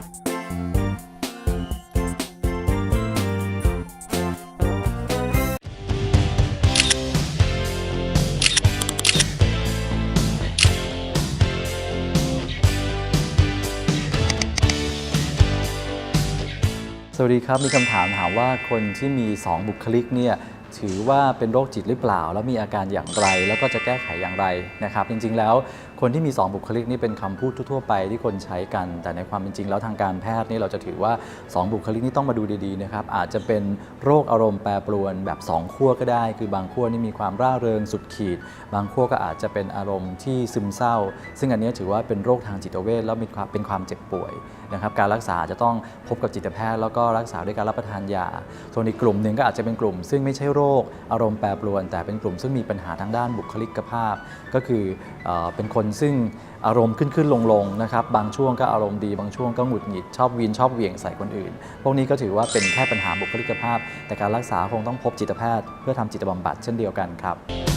สวัสดีครับ มีคำถามถามว่าคนที่มี 2 บุคลิกเนี่ย ถือว่าเป็นโรคจิตหรือเปล่า แล้วมีอาการอย่างไร แล้วก็จะแก้ไขอย่างไรนะครับ จริง ๆ แล้วคนที่มี 2 บุคลิกนี่เป็นคำพูดทั่ว ๆ ไปที่คนใช้กัน แต่ในความเป็นจริงแล้วทางการแพทย์นี่เราจะถือว่า 2 บุคลิกนี่ต้องมาดูดีๆนะครับ อาจจะเป็นโรคอารมณ์แปรปรวนแบบ 2 ขั้วก็ได้ คือบางขั้วนี่มีความร่าเริงสุดขีด บางขั้วก็อาจจะเป็นอารมณ์ที่ซึมเศร้า ซึ่งอันนี้ถือว่าเป็นโรคทางจิตเวชแล้วมีความเป็นความเจ็บป่วยนะครับ การรักษาจะต้องพบกับจิตแพทย์ แล้วก็รักษาด้วยการรับประทานยา ส่วนอีกกลุ่มหนึ่งก็อาจจะเป็นกลุ่ม ซึ่งไม่ใช่โรค อารมณ์แปรปรวน แต่เป็นกลุ่มซึ่งมีปัญหาทางด้านบุคลิกภาพ ก็คือเออเป็นคนซึ่งอารมณ์ขึ้นขึ้นลงลงๆนะครับบางช่วงก็อารมณ์ดีบางช่วงก็หงุดหงิดชอบวีนชอบเหวี่ยงใส่คนอื่น พวกนี้ก็ถือว่าเป็นแค่ปัญหาบุคลิกภาพ แต่การรักษาคงต้องพบจิตแพทย์ เพื่อทำจิตบำบัดเช่นเดียวกันครับ